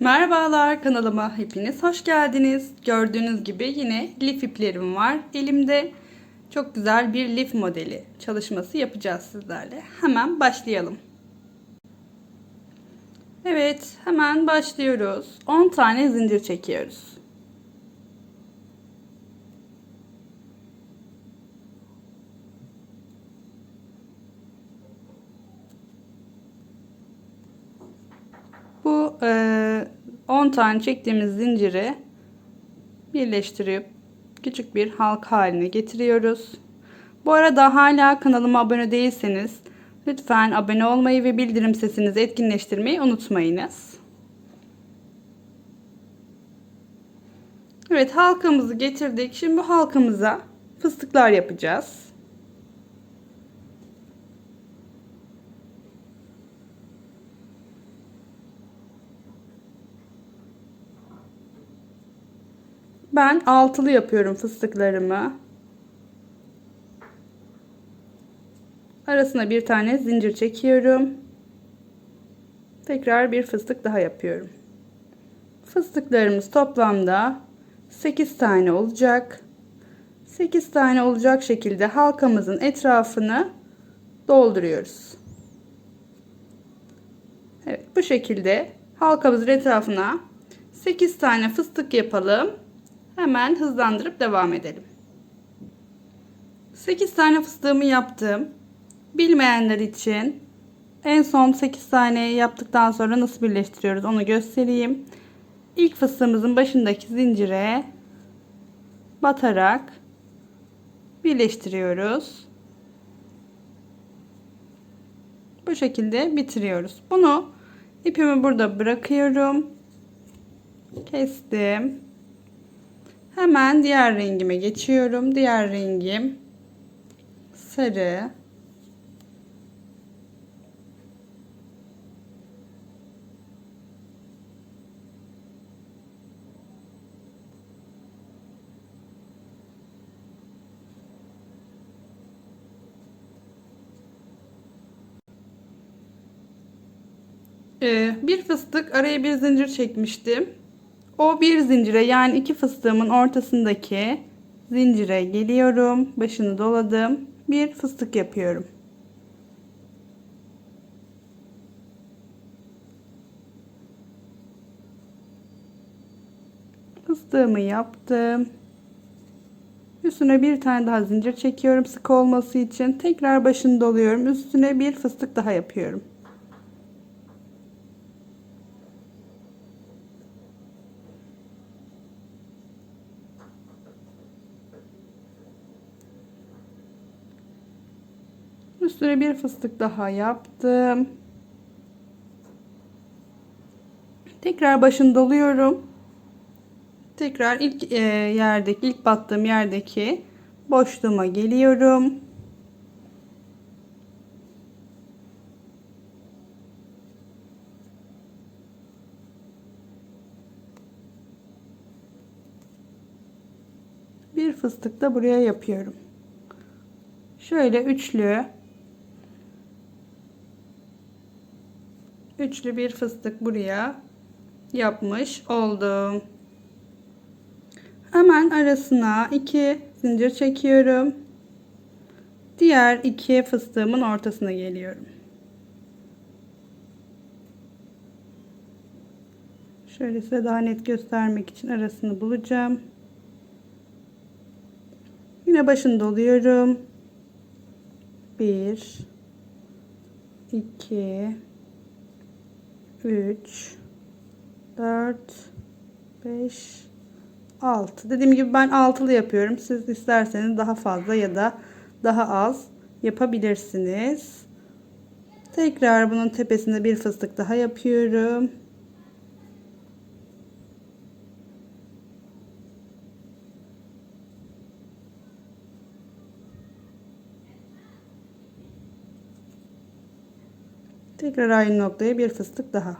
Merhabalar kanalıma hepiniz hoş geldiniz. Gördüğünüz gibi yine lif iplerim var elimde. Çok güzel bir lif modeli çalışması yapacağız sizlerle. Hemen başlayalım. Evet hemen başlıyoruz. 10 tane zincir çekiyoruz. Bu e, 10 tane çektiğimiz zinciri birleştirip küçük bir halka haline getiriyoruz. Bu arada hala kanalıma abone değilseniz lütfen abone olmayı ve bildirim sesinizi etkinleştirmeyi unutmayınız. Evet halkamızı getirdik. Şimdi bu halkamıza fıstıklar yapacağız. Ben altılı yapıyorum fıstıklarımı. Arasına bir tane zincir çekiyorum. Tekrar bir fıstık daha yapıyorum. Fıstıklarımız toplamda 8 tane olacak. 8 tane olacak şekilde halkamızın etrafını dolduruyoruz. Evet bu şekilde halkamızın etrafına 8 tane fıstık yapalım. Hemen hızlandırıp devam edelim. 8 tane fıstığımı yaptım. Bilmeyenler için en son 8 tane yaptıktan sonra nasıl birleştiriyoruz onu göstereyim. İlk fıstığımızın başındaki zincire batarak birleştiriyoruz. Bu şekilde bitiriyoruz. Bunu ipimi burada bırakıyorum. Kestim. Hemen diğer rengime geçiyorum. Diğer rengim sarı. Ee, bir fıstık araya bir zincir çekmiştim. O bir zincire yani iki fıstığımın ortasındaki zincire geliyorum. Başını doladım. Bir fıstık yapıyorum. Fıstığımı yaptım. Üstüne bir tane daha zincir çekiyorum sık olması için. Tekrar başını doluyorum. Üstüne bir fıstık daha yapıyorum. Üstüne bir fıstık daha yaptım. Tekrar başını doluyorum. Tekrar ilk e, yerdeki, ilk battığım yerdeki boşluğuma geliyorum. Bir fıstık da buraya yapıyorum. Şöyle üçlü üçlü bir fıstık buraya yapmış oldum. Hemen arasına iki zincir çekiyorum. Diğer iki fıstığımın ortasına geliyorum. Şöyle size daha net göstermek için arasını bulacağım. Yine başını doluyorum. 1 2 3 4 5 6 dediğim gibi ben altılı yapıyorum. Siz isterseniz daha fazla ya da daha az yapabilirsiniz. Tekrar bunun tepesinde bir fıstık daha yapıyorum Tekrar aynı noktaya bir fıstık daha.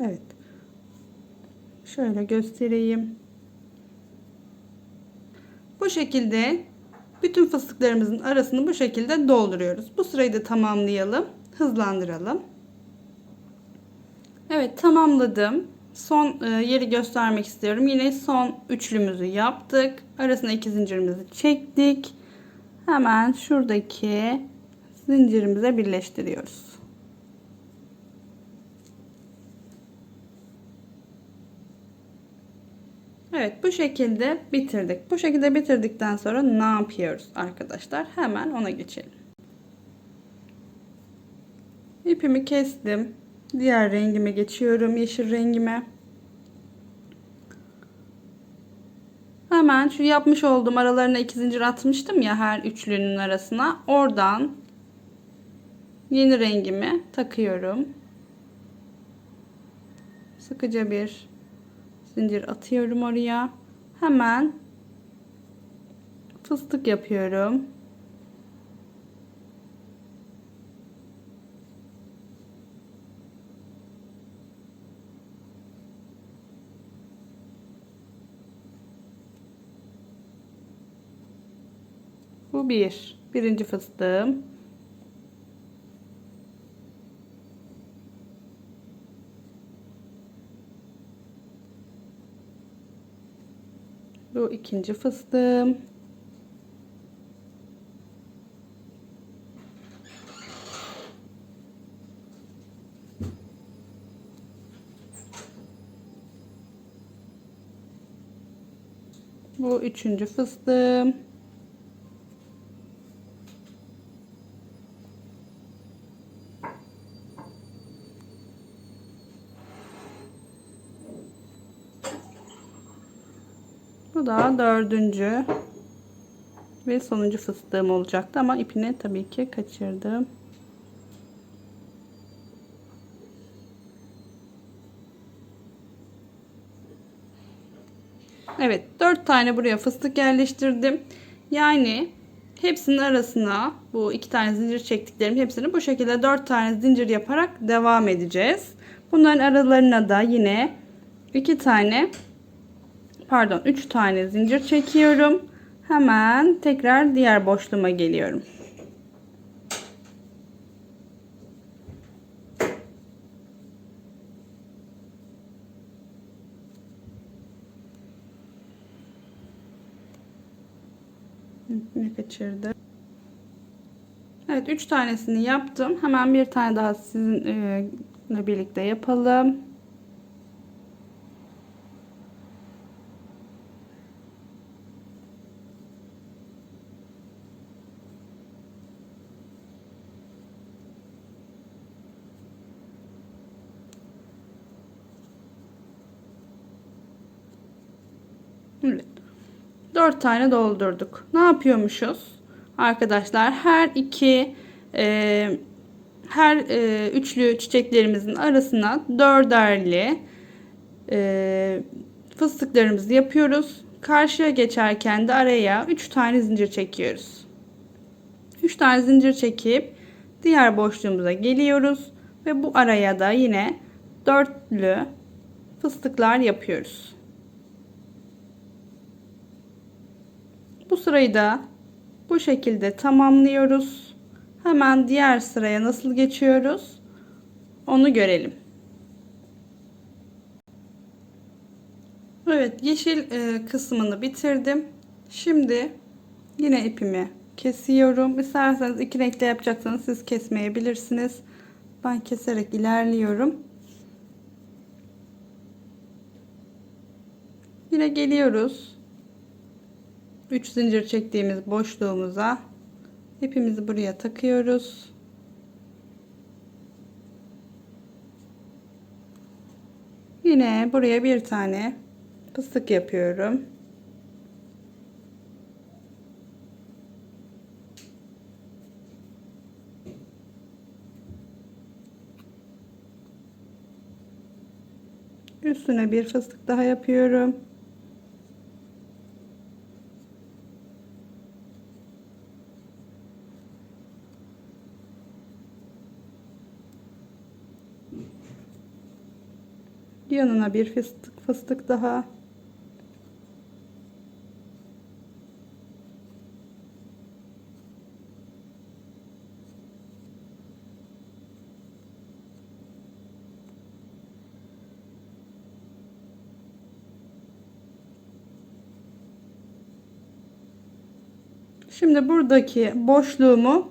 Evet. Şöyle göstereyim. Bu şekilde bütün fıstıklarımızın arasını bu şekilde dolduruyoruz. Bu sırayı da tamamlayalım. Hızlandıralım. Evet tamamladım. Son e, yeri göstermek istiyorum. Yine son üçlümüzü yaptık. Arasına iki zincirimizi çektik. Hemen şuradaki zincirimize birleştiriyoruz. Evet bu şekilde bitirdik. Bu şekilde bitirdikten sonra ne yapıyoruz arkadaşlar? Hemen ona geçelim. İpimi kestim. Diğer rengime geçiyorum. Yeşil rengime. Hemen şu yapmış olduğum aralarına iki zincir atmıştım ya her üçlünün arasına. Oradan yeni rengimi takıyorum. Sıkıca bir zincir atıyorum oraya. Hemen fıstık yapıyorum. Bu bir. Birinci fıstığım. Bu ikinci fıstığım. Bu üçüncü fıstığım. Bu da dördüncü ve sonuncu fıstığım olacaktı ama ipini tabii ki kaçırdım. Evet dört tane buraya fıstık yerleştirdim. Yani hepsinin arasına bu iki tane zincir çektiklerim hepsini bu şekilde dört tane zincir yaparak devam edeceğiz. Bunların aralarına da yine iki tane pardon 3 tane zincir çekiyorum. Hemen tekrar diğer boşluğuma geliyorum. Ne kaçırdı? Evet 3 tanesini yaptım. Hemen bir tane daha sizinle birlikte yapalım. 4 tane doldurduk. Ne yapıyormuşuz? Arkadaşlar her iki e, her e, üçlü çiçeklerimizin arasına dörderli e, fıstıklarımızı yapıyoruz. Karşıya geçerken de araya 3 tane zincir çekiyoruz. 3 tane zincir çekip diğer boşluğumuza geliyoruz ve bu araya da yine dörtlü fıstıklar yapıyoruz. Sırayı da bu şekilde tamamlıyoruz. Hemen diğer sıraya nasıl geçiyoruz? Onu görelim. Evet yeşil e, kısmını bitirdim. Şimdi yine ipimi kesiyorum. İsterseniz iki renkte yapacaksanız siz kesmeyebilirsiniz. Ben keserek ilerliyorum. Yine geliyoruz. 3 zincir çektiğimiz boşluğumuza ipimizi buraya takıyoruz. Yine buraya bir tane fıstık yapıyorum. Üstüne bir fıstık daha yapıyorum. Yanına bir fıstık fıstık daha. Şimdi buradaki boşluğumu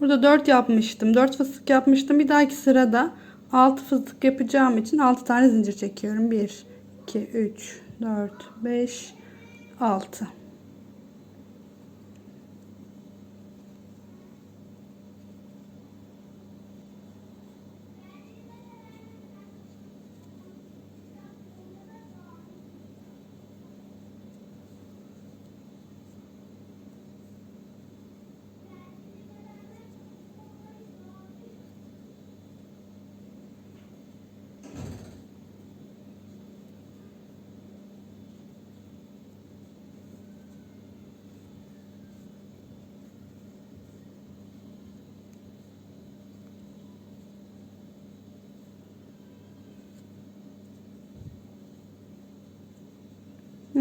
burada 4 yapmıştım. 4 fıstık yapmıştım. Bir dahaki sırada 6 fıstık yapacağım için 6 tane zincir çekiyorum. 1 2 3 4 5 6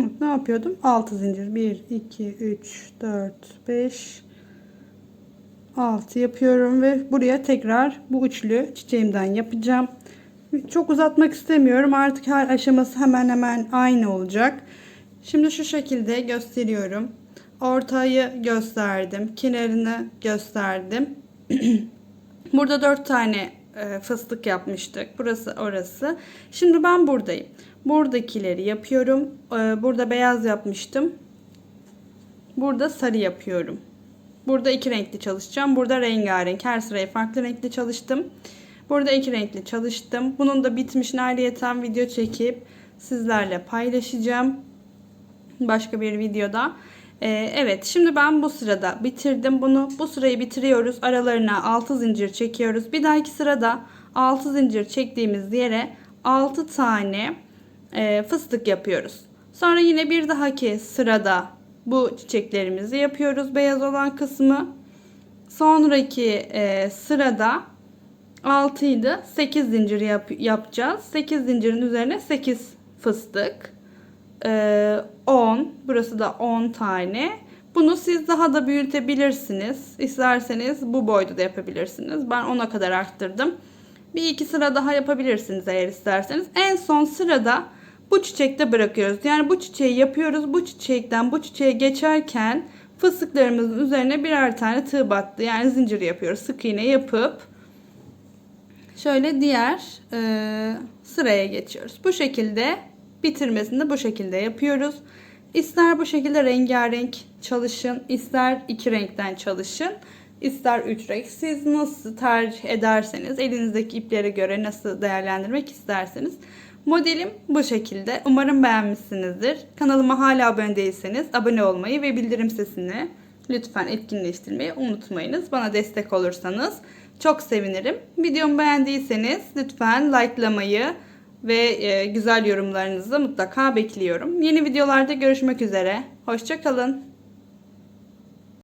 Evet, ne yapıyordum? 6 zincir. 1, 2, 3, 4, 5, 6 yapıyorum ve buraya tekrar bu üçlü çiçeğimden yapacağım. Çok uzatmak istemiyorum. Artık her aşaması hemen hemen aynı olacak. Şimdi şu şekilde gösteriyorum. Ortayı gösterdim. Kenarını gösterdim. Burada 4 tane e, fıstık yapmıştık. Burası orası. Şimdi ben buradayım. Buradakileri yapıyorum. E, Burada beyaz yapmıştım. Burada sarı yapıyorum. Burada iki renkli çalışacağım. Burada rengarenk. Her sırayı farklı renkli çalıştım. Burada iki renkli çalıştım. Bunun da bitmişini ayrıyeten video çekip sizlerle paylaşacağım. Başka bir videoda. Ee, evet şimdi ben bu sırada bitirdim bunu. Bu sırayı bitiriyoruz. Aralarına 6 zincir çekiyoruz. Bir dahaki sırada 6 zincir çektiğimiz yere 6 tane e, fıstık yapıyoruz. Sonra yine bir dahaki sırada bu çiçeklerimizi yapıyoruz. Beyaz olan kısmı. Sonraki e, sırada 6 idi. 8 zincir yap, yapacağız. 8 zincirin üzerine 8 fıstık. Ee, 10. Burası da 10 tane. Bunu siz daha da büyütebilirsiniz. İsterseniz bu boyda da yapabilirsiniz. Ben 10'a kadar arttırdım. Bir iki sıra daha yapabilirsiniz eğer isterseniz. En son sırada bu çiçekte bırakıyoruz. Yani bu çiçeği yapıyoruz. Bu çiçekten bu çiçeğe geçerken fıstıklarımızın üzerine birer tane tığ battı. Yani zincir yapıyoruz. Sık iğne yapıp şöyle diğer e, sıraya geçiyoruz. Bu şekilde bitirmesini de bu şekilde yapıyoruz. İster bu şekilde rengarenk çalışın, ister iki renkten çalışın, ister üç renk. Siz nasıl tercih ederseniz, elinizdeki iplere göre nasıl değerlendirmek isterseniz. Modelim bu şekilde. Umarım beğenmişsinizdir. Kanalıma hala abone değilseniz abone olmayı ve bildirim sesini lütfen etkinleştirmeyi unutmayınız. Bana destek olursanız çok sevinirim. Videomu beğendiyseniz lütfen likelamayı ve e, güzel yorumlarınızı mutlaka bekliyorum. Yeni videolarda görüşmek üzere. Hoşçakalın.